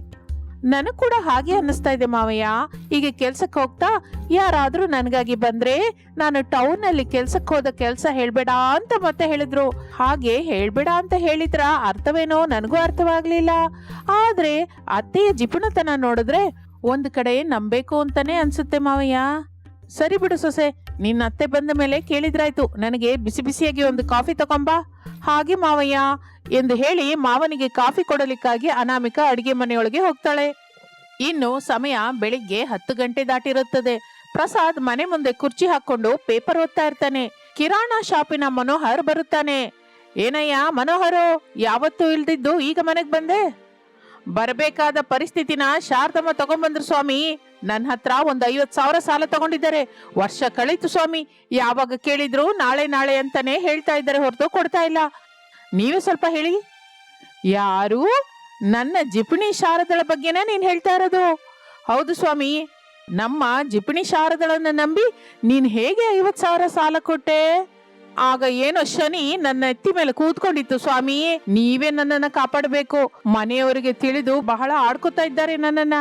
ನನಗೆ ಕೂಡ ಹಾಗೆ ಅನ್ನಿಸ್ತಾ ಇದೆ ಮಾವಯ್ಯ. ಈಗ ಕೆಲ್ಸಕ್ಕೆ ಹೋಗ್ತಾ ಯಾರಾದರೂ ನನಗಾಗಿ ಬಂದ್ರೆ ನಾನು ಟೌನ್ ಅಲ್ಲಿ ಕೆಲ್ಸಕ್ಕೆ ಹೋದ ಕೆಲಸ ಹೇಳಬೇಡ ಅಂತ ಮತ್ತೆ ಹೇಳಿದ್ರು. ಹಾಗೆ ಹೇಳಬೇಡ ಅಂತ ಹೇಳಿದ್ರ ಅರ್ಥವೇನೋ ನನಗೂ ಅರ್ಥವಾಗಲಿಲ್ಲ. ಆದ್ರೆ ಅತ್ತೆಯ ಜಿಪುಣತನ ನೋಡಿದ್ರೆ ಒಂದು ಕಡೆ ನಂಬಬೇಕು ಅಂತಾನೆ ಅನ್ಸುತ್ತೆ ಮಾವಯ್ಯ. ಸರಿ ಬಿಡು ಸೊಸೆ ನಿನ್ನ ಅತ್ತೆ ಬಂದ ಮೇಲೆ ಕೇಳಿದ್ರಾಯ್ತು, ನನಗೆ ಬಿಸಿ ಬಿಸಿಯಾಗಿ ಒಂದು ಕಾಫಿ ತಗೊಂಬಾ. ಹಾಗೆ ಮಾವಯ್ಯ, ಎಂದು ಹೇಳಿ ಮಾವನಿಗೆ ಕಾಫಿ ಕೊಡಲಿಕ್ಕಾಗಿ ಅನಾಮಿಕ ಅಡಿಗೆ ಮನೆಯೊಳಗೆ ಹೋಗ್ತಾಳೆ. ಇನ್ನು ಸಮಯ ಬೆಳಿಗ್ಗೆ ಹತ್ತು ಗಂಟೆ ದಾಟಿರುತ್ತದೆ. ಪ್ರಸಾದ್ ಮನೆ ಮುಂದೆ ಕುರ್ಚಿ ಹಾಕೊಂಡು ಪೇಪರ್ ಓದ್ತಾ ಇರ್ತಾನೆ. ಕಿರಾಣ ಶಾಪಿನ ಮನೋಹರ್ ಬರುತ್ತಾನೆ. ಏನಯ್ಯ ಮನೋಹರು, ಯಾವತ್ತೂ ಇಲ್ದಿದ್ದು ಈಗ ಮನೆಗೆ ಬಂದೆ? ಬರಬೇಕಾದ ಪರಿಸ್ಥಿತಿನ ಶಾರದಮ್ಮ ತಗೊಂಡ್ಬಂದ್ರು ಸ್ವಾಮಿ. ನನ್ನ ಹತ್ರ ಒಂದು ಐವತ್ತು ಸಾವಿರ ಸಾಲ ತಗೊಂಡಿದ್ದಾರೆ. ವರ್ಷ ಕಳೀತು ಸ್ವಾಮಿ. ಯಾವಾಗ ಕೇಳಿದ್ರು ನಾಳೆ ನಾಳೆ ಅಂತಾನೆ ಹೇಳ್ತಾ ಇದ್ದಾರೆ, ಹೊರತು ಕೊಡ್ತಾ ಇಲ್ಲ. ನೀವೇ ಸ್ವಲ್ಪ ಹೇಳಿ. ಯಾರು? ನನ್ನ ಜಿಪಣಿ ಶಾರದಳ ಬಗ್ಗೆನೇ ನೀನು ಹೇಳ್ತಾ ಇರೋದು. ಹೌದು ಸ್ವಾಮಿ. ನಮ್ಮ ಜಿಪಣಿ ಶಾರದಳನ್ನ ನಂಬಿ ನೀನು ಹೇಗೆ ಐವತ್ತು ಸಾವಿರ ಸಾಲ ಕೊಟ್ಟೆ? ಆಗ ಏನೋ ಶನಿ ನನ್ನ ಎತ್ತಿ ಮೇಲೆ ಕೂತ್ಕೊಂಡಿತ್ತು, ಸ್ವಾಮಿ, ನೀವೇ ನನ್ನನ್ನ ಕಾಪಾಡಬೇಕು. ಮನೆಯವರಿಗೆ ತಿಳಿದು ಬಹಳ ಆಡ್ಕೊತಾ ಇದ್ದಾರೆ ನನ್ನನ್ನ.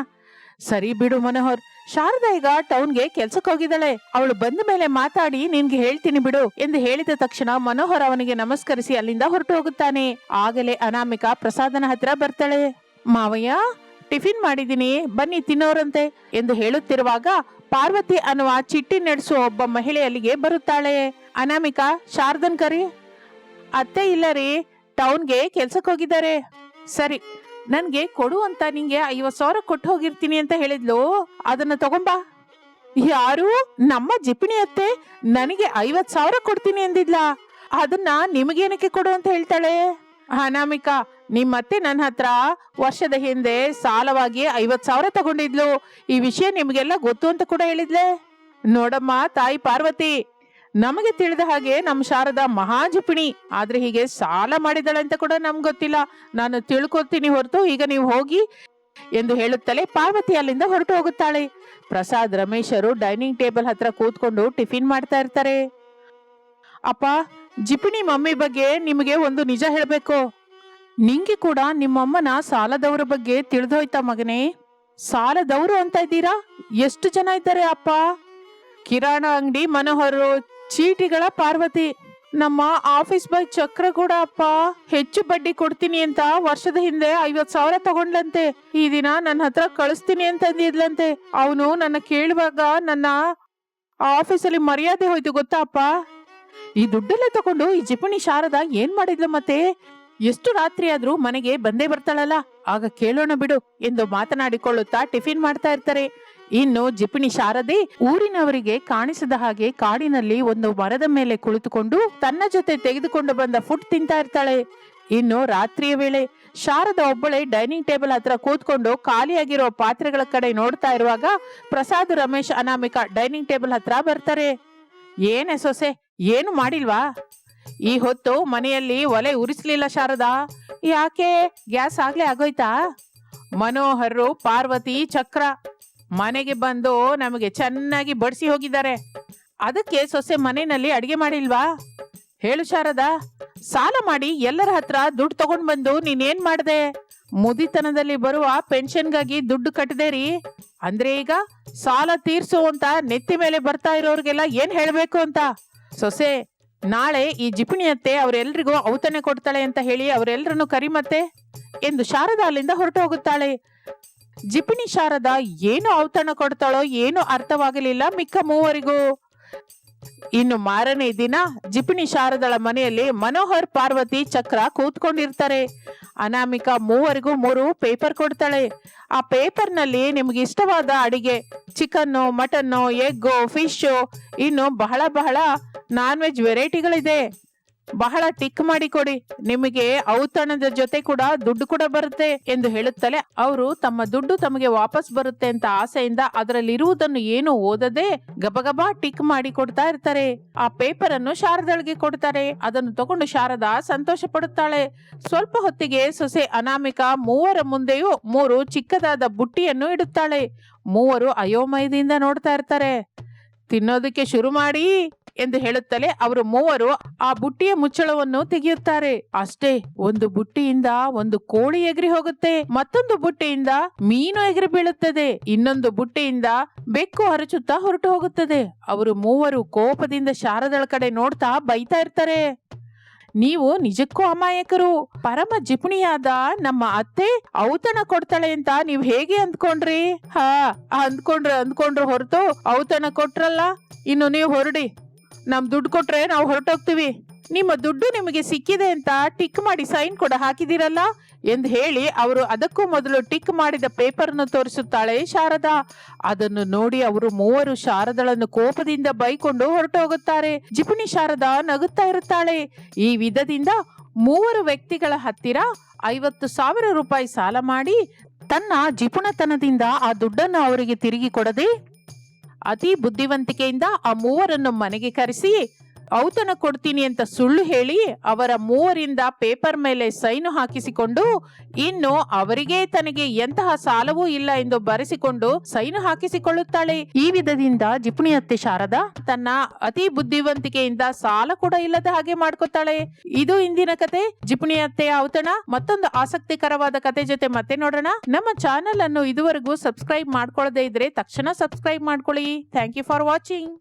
ಸರಿ ಬಿಡು ಮನೋಹರ್, ಶಾರದಾ ಈಗ ಟೌನ್ಗೆ ಕೆಲ್ಸಕ್ಕೆ ಹೋಗಿದ್ದಾಳೆ. ಅವಳು ಬಂದ ಮೇಲೆ ಮಾತಾಡಿ ನಿನ್ಗೆ ಹೇಳ್ತೀನಿ ಬಿಡು ಎಂದು ಹೇಳಿದ ತಕ್ಷಣ ಮನೋಹರ್ ಅವನಿಗೆ ನಮಸ್ಕರಿಸಿ ಅಲ್ಲಿಂದ ಹೊರಟು ಹೋಗುತ್ತಾನೆ. ಆಗಲೇ ಅನಾಮಿಕಾ ಪ್ರಸಾದನ ಹತ್ರ ಬರ್ತಾಳೆ. ಮಾವಯ್ಯ, ಟಿಫಿನ್ ಮಾಡಿದೀನಿ ಬನ್ನಿ ತಿನ್ನೋರಂತೆ ಎಂದು ಹೇಳುತ್ತಿರುವಾಗ ಪಾರ್ವತಿ ಅನ್ನುವ ಚಿಟ್ಟಿ ನಡೆಸುವ ಒಬ್ಬ ಮಹಿಳೆ ಅಲ್ಲಿಗೆ ಬರುತ್ತಾಳೆ. ಅನಾಮಿಕಾ, ಶಾರದನ್ ಕರಿ. ಅತ್ತೆ ಇಲ್ಲ ರೀ, ಟೌನ್ಗೆ ಕೆಲ್ಸಕ್ಕೆ ಹೋಗಿದ್ದಾರೆ. ಸರಿ, ನನ್ಗೆ ಕೊಡು ಅಂತ ನಿಂಗೆ ಐವತ್ ಸಾವಿರ ಕೊಟ್ಟು ಹೋಗಿರ್ತೀನಿ ಅಂತ ಹೇಳಿದ್ಲು. ಅದನ್ನ ತಗೊಂಬಾ. ಯಾರು? ನಮ್ಮ ಜಿಪಿಣಿ ಅತ್ತೆ ನನಗೆ ಐವತ್ ಸಾವಿರ ಕೊಡ್ತೀನಿ ಎಂದಿದ್ಲ ಅದನ್ನ ನಿಮಗೇನಕ್ಕೆ ಕೊಡು ಅಂತ ಹೇಳ್ತಾಳೆ. ಅನಾಮಿಕಾ ನಿಮ್ಮತ್ತೆ ನನ್ನ ಹತ್ರ ವರ್ಷದ ಹಿಂದೆ ಸಾಲವಾಗಿ ಐವತ್ ಸಾವಿರ ತಗೊಂಡಿದ್ಲು. ಈ ವಿಷಯ ನಿಮ್ಗೆಲ್ಲ ಗೊತ್ತು ಅಂತ ಕೂಡ ಹೇಳಿದ್ಲೆ. ನೋಡಮ್ಮ, ತಾಯಿ ಪಾರ್ವತಿ ನಮಗೆ ತಿಳಿದ ಹಾಗೆ ನಮ್ಮ ಶಾರದಾ ಮಹಾಜಿಪಿಣಿ ಆದ್ರೆ ಹೀಗೆ ಸಾಲ ಮಾಡಿದಳೆ ಅಂತ ಕೂಡ ನಮ್ಗೆ ಗೊತ್ತಿಲ್ಲ. ನಾನು ತಿಳ್ಕೊತೀನಿ ಹೊರತು ಈಗ ನೀವು ಹೋಗಿ ಎಂದು ಹೇಳುತ್ತಲೇ ಪಾರ್ವತಿ ಅಲ್ಲಿಂದ ಹೊರಟು ಹೋಗುತ್ತಾಳೆ. ಪ್ರಸಾದ್, ರಮೇಶರು ಡೈನಿಂಗ್ ಟೇಬಲ್ ಹತ್ರ ಕೂತ್ಕೊಂಡು ಟಿಫಿನ್ ಮಾಡ್ತಾ ಇರ್ತಾರೆ. ಅಪ್ಪ, ಜಿಪಿಣಿ ಮಮ್ಮಿ ಬಗ್ಗೆ ನಿಮಗೆ ಒಂದು ನಿಜ ಹೇಳ್ಬೇಕು. ನಿಂಗೆ ಕೂಡ ನಿಮ್ಮಮ್ಮನ ಸಾಲದವರ ಬಗ್ಗೆ ತಿಳಿದೋಯ್ತಾ ಮಗನೇ? ಸಾಲದವರು ಅಂತ ಇದ್ದೀರಾ? ಎಷ್ಟು ಜನ ಇದ್ದಾರೆ ಅಪ್ಪ? ಕಿರಾಣ ಅಂಗಡಿ ಮನೋಹರು ಚೀಟಿಗಳ ಪಾರ್ವತಿ, ನಮ್ಮ ಆಫೀಸ್ ಬಾಯ್ ಚಕ್ರ ಕೂಡ ಅಪ್ಪ, ಹೆಚ್ಚು ಬಡ್ಡಿ ಕೊಡ್ತೀನಿ ಅಂತ ವರ್ಷದ ಹಿಂದೆ ಐವತ್ ಸಾವಿರ ತಗೊಂಡ್ಲಂತೆ. ಈ ದಿನ ನನ್ನ ಹತ್ರ ಕಳಿಸ್ತೀನಿ ಅಂತಂದಿದ್ಲಂತೆ ಅವನು ನನ್ನ ಕೇಳುವಾಗ ನನ್ನ ಆಫೀಸಲ್ಲಿ ಮರ್ಯಾದೆ ಹೋಯ್ತು ಗೊತ್ತಾ ಅಪ್ಪ? ಈ ದುಡ್ಡೆಲ್ಲ ತಗೊಂಡು ಈ ಜಿಪಣಿ ಶಾರದಾ ಏನ್ ಮಾಡಿದ್ಲು ಮತ್ತೆ? ಎಷ್ಟು ರಾತ್ರಿ ಆದ್ರೂ ಮನೆಗೆ ಬಂದೇ ಬರ್ತಾಳಲ್ಲ. ಆಗ ಕೇಳೋಣ ಬಿಡು ಎಂದು ಮಾತನಾಡಿಕೊಳ್ಳುತ್ತಾ ಟಿಫಿನ್ ಮಾಡ್ತಾ ಇರ್ತಾರೆ. ಇನ್ನು ಜಿಪಿಣಿ ಶಾರದೆ ಊರಿನವರಿಗೆ ಕಾಣಿಸದ ಹಾಗೆ ಕಾಡಿನಲ್ಲಿ ಒಂದು ಮರದ ಮೇಲೆ ಕುಳಿತುಕೊಂಡು ತನ್ನ ಜೊತೆ ತೆಗೆದುಕೊಂಡು ಬಂದ ಫುಡ್ ತಿಂತಾ ಇರ್ತಾಳೆ. ಇನ್ನು ರಾತ್ರಿಯ ವೇಳೆ ಶಾರದ ಒಬ್ಬಳೆ ಡೈನಿಂಗ್ ಟೇಬಲ್ ಹತ್ರ ಕೂತ್ಕೊಂಡು ಖಾಲಿಯಾಗಿರೋ ಪಾತ್ರೆಗಳ ಕಡೆ ನೋಡ್ತಾ ಇರುವಾಗ ಪ್ರಸಾದ್, ರಮೇಶ್, ಅನಾಮಿಕಾ ಡೈನಿಂಗ್ ಟೇಬಲ್ ಹತ್ರ ಬರ್ತಾರೆ. ಏನೇ ಸೊಸೆ, ಏನು ಮಾಡಿಲ್ವಾ? ಈ ಹೊತ್ತು ಮನೆಯಲ್ಲಿ ಒಲೆ ಉರಿಸ್ಲಿಲ್ಲ ಶಾರದಾ? ಯಾಕೆ? ಗ್ಯಾಸ್ ಆಗ್ಲೇ ಆಗೋಯ್ತಾ? ಮನೋಹರ್ರು ಪಾರ್ವತಿ, ಚಕ್ರ ಮನೆಗೆ ಬಂದು ನಮಗೆ ಚೆನ್ನಾಗಿ ಬಡಿಸಿ ಹೋಗಿದ್ದಾರೆ. ಅದಕ್ಕೆ ಸೊಸೆ ಮನೆಯಲ್ಲಿ ಅಡಿಗೆ ಮಾಡಿಲ್ವಾ? ಹೇಳು ಶಾರದಾ, ಸಾಲ ಮಾಡಿ ಎಲ್ಲರ ಹತ್ರ ದುಡ್ಡು ತಗೊಂಡ್ ಬಂದು ನೀನೇನ್ ಮಾಡ್ದೆ? ಮುದಿತನದಲ್ಲಿ ಬರುವ ಪೆನ್ಷನ್ಗಾಗಿ ದುಡ್ಡು ಕಟ್ಟದೆ ರೀ ಅಂದ್ರೆ ಈಗ ಸಾಲ ತೀರ್ಸು ಅಂತ ನೆತ್ತಿ ಮೇಲೆ ಬರ್ತಾ ಇರೋರಿಗೆಲ್ಲ ಏನ್ ಹೇಳ್ಬೇಕು ಅಂತ? ಸೊಸೆ, ನಾಳೆ ಈ ಜಿಪಣಿಯತ್ತೆ ಅವರೆಲ್ರಿಗೂ ಔತಣೆ ಕೊಡ್ತಾಳೆ ಅಂತ ಹೇಳಿ ಅವರೆಲ್ಲರನ್ನು ಕರಿ ಮತ್ತೆ? ಎಂದು ಶಾರದಾ ಅಲ್ಲಿಂದ ಹೊರಟು ಹೋಗುತ್ತಾಳೆ. ಜಿಪಣಿ ಶಾರದ ಏನು ಔತಣ ಕೊಡ್ತಾಳೋ ಏನು ಅರ್ಥವಾಗಲಿಲ್ಲ ಮಿಕ್ಕ ಮೂವರಿಗೂ. ಇನ್ನು ಮಾರನೇ ದಿನ ಜಿಪಿಣಿ ಶಾರದಳ ಮನೆಯಲ್ಲಿ ಮನೋಹರ್ ಪಾರ್ವತಿ ಚಕ್ರ ಕೂತ್ಕೊಂಡಿರ್ತಾರೆ. ಅನಾಮಿಕ ಮೂವರಿಗೂ ಮೂರು ಪೇಪರ್ ಕೊಡ್ತಾಳೆ. ಆ ಪೇಪರ್ನಲ್ಲಿ ನಿಮ್ಗೆ ಇಷ್ಟವಾದ ಅಡಿಗೆ, ಚಿಕನ್ನು, ಮಟನ್ನು, ಎಗ್ಗು ಫಿಶು ಇನ್ನು ಬಹಳ ಬಹಳ ನಾನ್ ವೆಜ್ ವೆರೈಟಿಗಳಿದೆ. ಬಹಳ ಟಿಕ್ ಮಾಡಿ ಕೊಡಿ. ನಿಮಗೆ ಔತಣದ ಜೊತೆ ಕೂಡ ದುಡ್ಡು ಕೂಡ ಬರುತ್ತೆ ಎಂದು ಹೇಳುತ್ತಲೇ ಅವರು ತಮ್ಮ ದುಡ್ಡು ತಮಗೆ ವಾಪಸ್ ಬರುತ್ತೆ ಅಂತ ಆಸೆಯಿಂದ ಅದರಲ್ಲಿರುವುದನ್ನು ಏನು ಓದದೆ ಗಬಗಬ ಟಿಕ್ ಮಾಡಿ ಕೊಡ್ತಾ ಇರ್ತಾರೆ. ಆ ಪೇಪರ್ ಅನ್ನು ಶಾರದಳಿಗೆ ಕೊಡ್ತಾರೆ. ಅದನ್ನು ತಗೊಂಡು ಶಾರದಾ ಸಂತೋಷ ಪಡುತ್ತಾಳೆ ಸ್ವಲ್ಪ ಹೊತ್ತಿಗೆ ಸೊಸೆ ಅನಾಮಿಕ ಮೂವರ ಮುಂದೆಯೂ ಮೂರು ಚಿಕ್ಕದಾದ ಬುಟ್ಟಿಯನ್ನು ಇಡುತ್ತಾಳೆ. ಮೂವರು ಅಯೋಮಯದಿಂದ ನೋಡ್ತಾ ಇರ್ತಾರೆ. ತಿನ್ನೋದಕ್ಕೆ ಶುರು ಮಾಡಿ. ಎಂದು ಹೇಳುತ್ತಲೇ ಅವರು ಮೂವರು ಆ ಬುಟ್ಟಿಯ ಮುಚ್ಚಳವನ್ನು ತೆಗೆಯುತ್ತಾರೆ. ಅಷ್ಟೇ, ಒಂದು ಬುಟ್ಟಿಯಿಂದ ಒಂದು ಕೋಳಿ ಎಗರಿ ಹೋಗುತ್ತೆ, ಮತ್ತೊಂದು ಬುಟ್ಟಿಯಿಂದ ಮೀನು ಎಗರಿ ಬೀಳುತ್ತದೆ, ಇನ್ನೊಂದು ಬುಟ್ಟಿಯಿಂದ ಬೆಕ್ಕು ಹರಚುತ್ತಾ ಹೊರಟು ಹೋಗುತ್ತದೆ. ಅವರು ಮೂವರು ಕೋಪದಿಂದ ಶಾರದಳ ಕಡೆ ನೋಡ್ತಾ ಬೈತಾ ಇರ್ತಾರೆ. ನೀವು ನಿಜಕ್ಕೂ ಅಮಾಯಕರು. ಪರಮ ಜಿಪುಣಿಯಾದ ನಮ್ಮ ಅತ್ತೆ ಔತಣ ಕೊಡ್ತಾಳೆ ಅಂತ ನೀವ್ ಹೇಗೆ ಅಂದ್ಕೊಂಡ್ರಿ? ಹಾ, ಅಂದ್ಕೊಂಡ್ರೆ, ಅಂದ್ಕೊಂಡ್ರು ಹೊರತು ಔತಣ ಕೊಟ್ರಲ್ಲ. ಇನ್ನು ನೀವು ಹೊರಡಿ. ನಮ್ ದುಡ್ಡು ಕೊಟ್ರೆ ನಾವು ಹೊರಟೋಗ್ತೀವಿ. ನಿಮ್ಮ ದುಡ್ಡು ನಿಮಗೆ ಸಿಕ್ಕಿದೆ ಅಂತ ಟಿಕ್ ಮಾಡಿ ಸೈನ್ ಕೂಡ ಹಾಕಿದಿರಲ್ಲ ಎಂದು ಹೇಳಿ ಅವರು ಅದಕ್ಕೂ ಮೊದಲು ಟಿಕ್ ಮಾಡಿದ ಪೇಪರ್ನ ತೋರಿಸುತ್ತಾಳೆ ಶಾರದಾ. ಅದನ್ನು ನೋಡಿ ಅವರು ಮೂವರು ಶಾರದಳನ್ನು ಕೋಪದಿಂದ ಬೈಕೊಂಡು ಹೊರಟೋಗುತ್ತಾರೆ. ಜಿಪುಣಿ ಶಾರದಾ ನಗುತ್ತಾ ಇರುತ್ತಾಳೆ. ಈ ವಿಧದಿಂದ ಮೂವರು ವ್ಯಕ್ತಿಗಳ ಹತ್ತಿರ ಐವತ್ತು ಸಾವಿರ ರೂಪಾಯಿ ಸಾಲ ಮಾಡಿ ತನ್ನ ಜಿಪುಣತನದಿಂದ ಆ ದುಡ್ಡನ್ನು ಅವರಿಗೆ ತಿರುಗಿ ಕೊಡದೆ ಅತಿ ಬುದ್ಧಿವಂತಿಕೆಯಿಂದ ಆ ಮೂವರನ್ನು ಮನೆಗೆ ಕರೆಸಿ ಔತಣ ಕೊಡ್ತೀನಿ ಅಂತ ಸುಳ್ಳು ಹೇಳಿ ಅವರ ಮೂವರಿಂದ ಪೇಪರ್ ಮೇಲೆ ಸೈನು ಹಾಕಿಸಿಕೊಂಡು, ಇನ್ನು ಅವರಿಗೆ ತನಗೆ ಎಂತಹ ಸಾಲವೂ ಇಲ್ಲ ಎಂದು ಬರೆಸಿಕೊಂಡು ಸೈನು ಹಾಕಿಸಿಕೊಳ್ಳುತ್ತಾಳೆ. ಈ ವಿಧದಿಂದ ಜಿಪುಣಿ ಅತ್ತೆ ಶಾರದಾ ತನ್ನ ಅತಿ ಬುದ್ಧಿವಂತಿಕೆಯಿಂದ ಸಾಲ ಕೂಡ ಇಲ್ಲದ ಹಾಗೆ ಮಾಡ್ಕೊತಾಳೆ. ಇದು ಇಂದಿನ ಕತೆ. ಜಿಪುಣಿ ಅತ್ತೆಯ ಔತಣ. ಮತ್ತೊಂದು ಆಸಕ್ತಿಕರವಾದ ಕತೆ ಜೊತೆ ಮತ್ತೆ ನೋಡೋಣ. ನಮ್ಮ ಚಾನೆಲ್ ಅನ್ನು ಇದುವರೆಗೂ ಸಬ್ಸ್ಕ್ರೈಬ್ ಮಾಡ್ಕೊಳ್ಳದೇ ಇದ್ರೆ ತಕ್ಷಣ ಸಬ್ಸ್ಕ್ರೈಬ್ ಮಾಡ್ಕೊಳ್ಳಿ. Thank you for watching.